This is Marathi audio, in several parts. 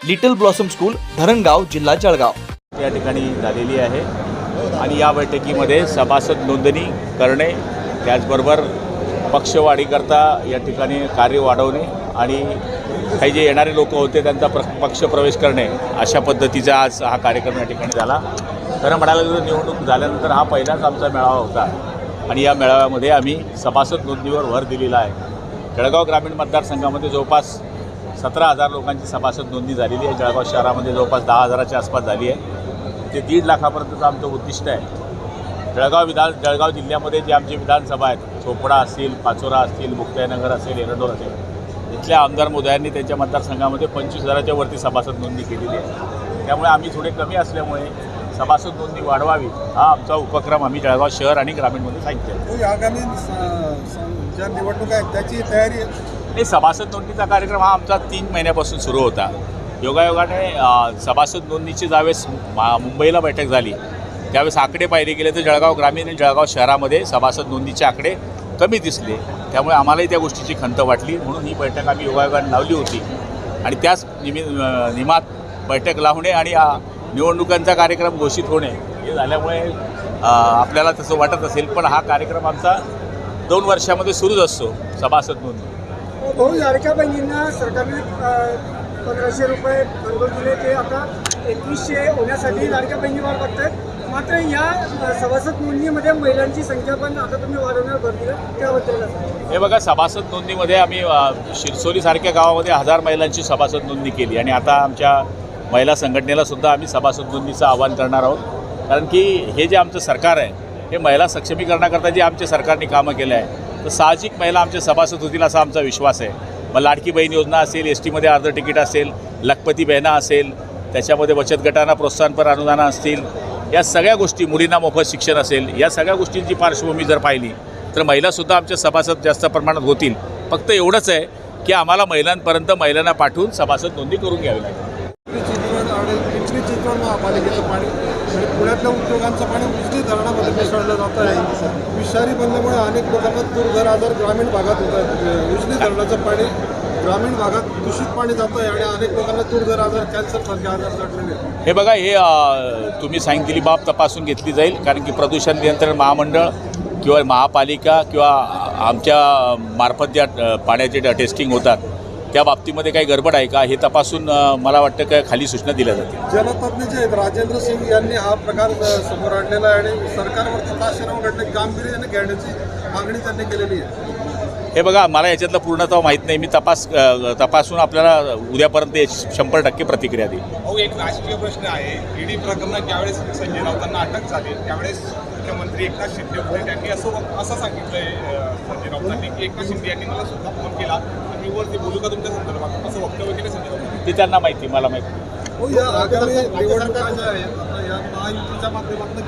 लिटल ब्लॉसम स्कूल धरणगाव जिल्हा जळगाव. या ठिकाणी झालेली आहे. आणि या बैठकीमध्ये सभासद नोंदणी करणे त्याचबरोबर पक्षवाढीकरता या ठिकाणी कार्य वाढवणे आणि काही जे येणारे लोक होते त्यांचा प्र पक्ष प्रवेश करणे अशा पद्धतीचा आज हा कार्यक्रम या ठिकाणी झाला. खरं म्हणायला गेलं निवडणूक झाल्यानंतर हा पहिलाच आमचा मेळावा होता. आणि या मेळाव्यामध्ये आम्ही सभासद नोंदणीवर भर दिलेला आहे. जळगाव ग्रामीण मतदारसंघामध्ये जवळपास सतरा हजार लोकांची सभासद नोंदणी झालेली आहे. जळगाव शहरामध्ये जवळपास दहा हजाराच्या आसपास झाली आहे. ते दीड लाखापर्यंतचं आमचं उद्दिष्ट आहे. जळगाव विधान जळगाव जिल्ह्यामध्ये जे आमची विधानसभा आहेत चोपडा असतील पाचोरा असतील मुक्ताईनगर असेल एरंडोर असेल इथल्या आमदार मोदयांनी त्यांच्या मतदारसंघामध्ये पंचवीस हजाराच्या वरती सभासद नोंदणी केलेली आहे. त्यामुळे आम्ही थोडे कमी असल्यामुळे सभासद नोंदणी वाढवावी हा आमचा उपक्रम आम्ही जळगाव शहर आणि ग्रामीणमध्ये सांगितले आगामी ज्या निवडणुका आहेत त्याची तयारी नाही सभासद नोंदणीचा कार्यक्रम हा आमचा तीन महिन्यापासून सुरू होता. योगायोगाने सभासद नोंदणीची ज्यावेळेस मा- मुंबईला बैठक झाली त्यावेळेस आकडे पाहिले गेले तर जळगाव ग्रामीण आणि जळगाव शहरामध्ये सभासद नोंदणीचे आकडे कमी दिसले. त्यामुळे आम्हालाही त्या गोष्टीची खंत वाटली. म्हणून ही बैठक आम्ही योगायोगाने लावली होती. आणि त्याच निमि निमात बैठक लावणे आणि निवडणुकांचा कार्यक्रम घोषित होणे हे झाल्यामुळे आपल्याला तसं वाटत असेल. पण हा कार्यक्रम आमचा दोन वर्षामध्ये सुरूच असतो सभासद नोंदणी. हो, भाऊ लाडक्या बहिणींना सरकारने पंधराशे रुपये घरघर दिले ते आता एकवीसशे होण्यासाठी लाडक्या बहिणी वाढ बघतायत. मात्र या सभासद नोंदणीमध्ये महिलांची संख्या पण आता तुम्ही वाढवण्यावर भर दिला त्याबद्दल हे बघा सभासद नोंदणीमध्ये आम्ही शिरसोलीसारख्या गावामध्ये हजार महिलांची सभासद नोंदणी केली आणि आता आमच्या महिला संघटनेला सुद्धा आम्ही सभासद नोंदणीचं आवाहन करणार आहोत. कारण की हे जे आमचं सरकार आहे हे महिला सक्षमीकरणाकरता जे आमच्या सरकारने कामं केलं आहे तर साहजिक महिला आमचे सभासद होतील असा आमचा विश्वास आहे. मग लाडकी बहीण योजना असेल एस टीमध्ये अर्ध तिकीट असेल लखपती बहिणा असेल त्याच्यामध्ये बचत गटांना प्रोत्साहनपर अनुदानं असतील या सगळ्या गोष्टी मुलींना मोफत शिक्षण असेल या सगळ्या गोष्टींची पार्श्वभूमी जर पाहिली तर महिलासुद्धा आमच्या सभासद जास्त प्रमाणात होतील. फक्त एवढंच आहे की आम्हाला महिलांपर्यंत महिलांना पाठवून सभासद नोंदणी करून घ्यावी लागेल. पिंपरी पुण्यातल्या उद्योगांचं पाणी उजनी धरणामध्ये मिसळलं जात आहे. विषारी बनल्यामुळे अनेक लोकांना दुर्धर आजार ग्रामीण भागात होत आहेत उजनी धरणाचं पाणी ग्रामीण भागात दूषित पाणी जातं आहे आणि अनेक लोकांना दुर्धर आजार कॅन्सर सारखे आजार जडलेले हे बघा हे अ, तुम्ही सांगितलेली बाब तपासून घेतली जाईल कारण की प्रदूषण नियंत्रण महामंडळ किंवा महापालिका किंवा आमच्या मार्फत ज्या अ, पाण्याचे टेस्टिंग होतात त्या बाबतीमध्ये काही गडबड आहे का? हे तपासून मला वाटतं का खाली सूचना दिल्या जातील. जलतज्ञ जे आहेत राजेंद्र सिंग यांनी हा प्रकार समोर आणलेला आहे आणि सरकारवरती ताशेराव घडणे गांभीर्याने घेण्याची मागणी त्यांनी केलेली आहे. हे बघा मला याच्यातलं पूर्णतः माहीत नाही. मी तपास तपासून आपल्याला उद्यापर्यंत याची शंभर टक्के प्रतिक्रिया देईल. एक राजकीय प्रश्न आहे. ईडी प्रकरणात ज्यावेळेस संजय राऊतांना अटक झाली त्यावेळेस मुख्यमंत्री एकनाथ शिंदे होते. त्यांनी असं असं सांगितलंय अं, संजय राऊतांनी की एकनाथ शिंदे यांनी मला सुद्धा फोन केला. आणि मी वरती बोलू का तुमच्या संदर्भात? असं वक्तव्य केलं संजय राऊतांनी ते त्यांना माहिती मला माहिती. हो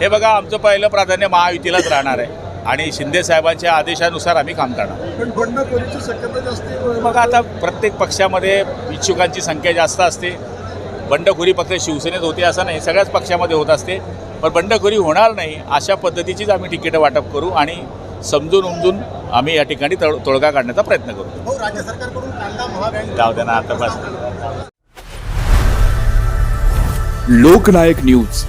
हे बघा आमचं पहिलं प्राधान्य महायुतीलाच राहणार आहे. आणि शिंदे साहेबांच्या आदेशानुसार आम्ही काम करणार. पण बंडखोरीची शक्यता जास्त आहे. मग आता प्रत्येक पक्षामध्ये इच्छुकांची संख्या जास्त असते. बंडखोरी फक्त शिवसेनेत होते असं नाही सगळ्याच पक्षामध्ये होत असते. पण बंडखोरी होणार नाही अशा पद्धतीचीच आम्ही तिकीटं वाटप करू आणि समजून उमजून आम्ही या ठिकाणी तळ तोडगा काढण्याचा प्रयत्न करू. हो राज्य सरकारकडून जाऊ द्या ना आता बस. लोकनायक न्यूज.